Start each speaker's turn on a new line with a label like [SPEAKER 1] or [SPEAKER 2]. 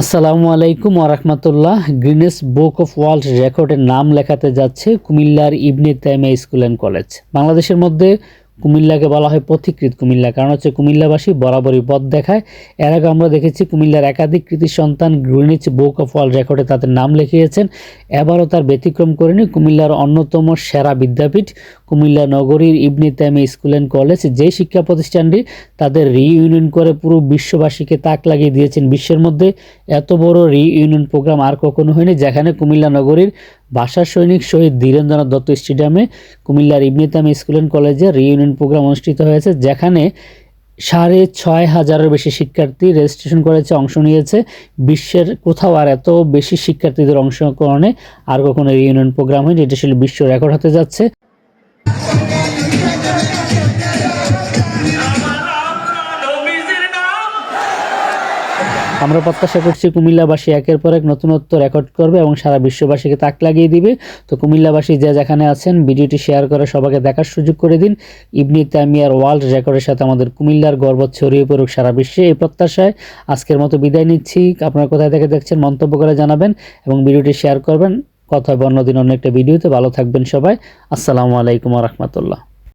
[SPEAKER 1] আসসালামু আলাইকুম আরহামতুল্লাহ গ্রিনেস বুক অফ ওয়ার্ল্ড রেকর্ডের নাম লেখাতে যাচ্ছে কুমিল্লার Ibne Taima school and college. বাংলাদেশের মধ্যে কুমিল্লাকে বলা হয় পথিকৃত কুমিল্লা, কারণ হচ্ছে কুমিল্লাবাসী বরাবরই পথ দেখায়। এর আগে আমরা দেখেছি কুমিল্লার একাধিক কৃতি সন্তান গ্রিনিচ বুক অফ ওয়ার্ল্ড রেকর্ডে তাদের নাম লিখিয়েছেন। এবারও তার ব্যতিক্রম করেনি কুমিল্লার অন্যতম সেরা বিদ্যাপীঠ। কুমিল্লা নগরীর Ibne Taimiya school and college যে শিক্ষা প্রতিষ্ঠানটি তাদের রিইউনিয়ন করে পুরো বিশ্ববাসীকে তাক লাগিয়ে দিয়েছেন বিশ্বের মধ্যে। এত বড় রিইউনিয়ন প্রোগ্রাম আর কখনো হয়নি, যেখানে কুমিল্লা নগরীর ভাষা সৈনিক শহীদ ধীরেন্দ্রনাথ দত্ত স্টেডিয়ামে কুমিল্লার ইবনে তাইমিয়া স্কুল অ্যান্ড কলেজে রিইউনিয়ন প্রোগ্রাম অনুষ্ঠিত হয়েছে, যেখানে সাড়ে ছয় হাজারের বেশি শিক্ষার্থী রেজিস্ট্রেশন করেছে, অংশ নিয়েছে। বিশ্বের কোথাও আর এত বেশি শিক্ষার্থীদের অংশগ্রহণে আর কখনো ইউনিয়ন প্রোগ্রাম হয়নি। এটা ছিল বিশ্ব রেকর্ড হতে যাচ্ছে। আমরা প্রত্যাশা করছি কুমিল্লাবাসী একের পর এক নতুনত্ব রেকর্ড করবে এবং সারা বিশ্ববাসীকে তাক লাগিয়ে দিবে। তো কুমিল্লাবাসী যে যেখানে আছেন, ভিডিওটি শেয়ার করে সবাইকে দেখার সুযোগ করে দিন। ইবনি তামিয়ার ওয়ার্ল্ড রেকর্ডের সাথে আমাদের কুমিল্লার গর্ব ছড়িয়ে পড়ুক সারা বিশ্বে এই প্রত্যাশায়। আজকের মতো বিদায় নিচ্ছি। আপনারা কোথায় থেকে দেখছেন মন্তব্য করে জানাবেন এবং ভিডিওটি শেয়ার করবেন। কথা হবে অন্যদিন অন্য একটা ভিডিওতে। ভালো থাকবেন সবাই। আসসালামু আলাইকুম রহমতুল্লাহ।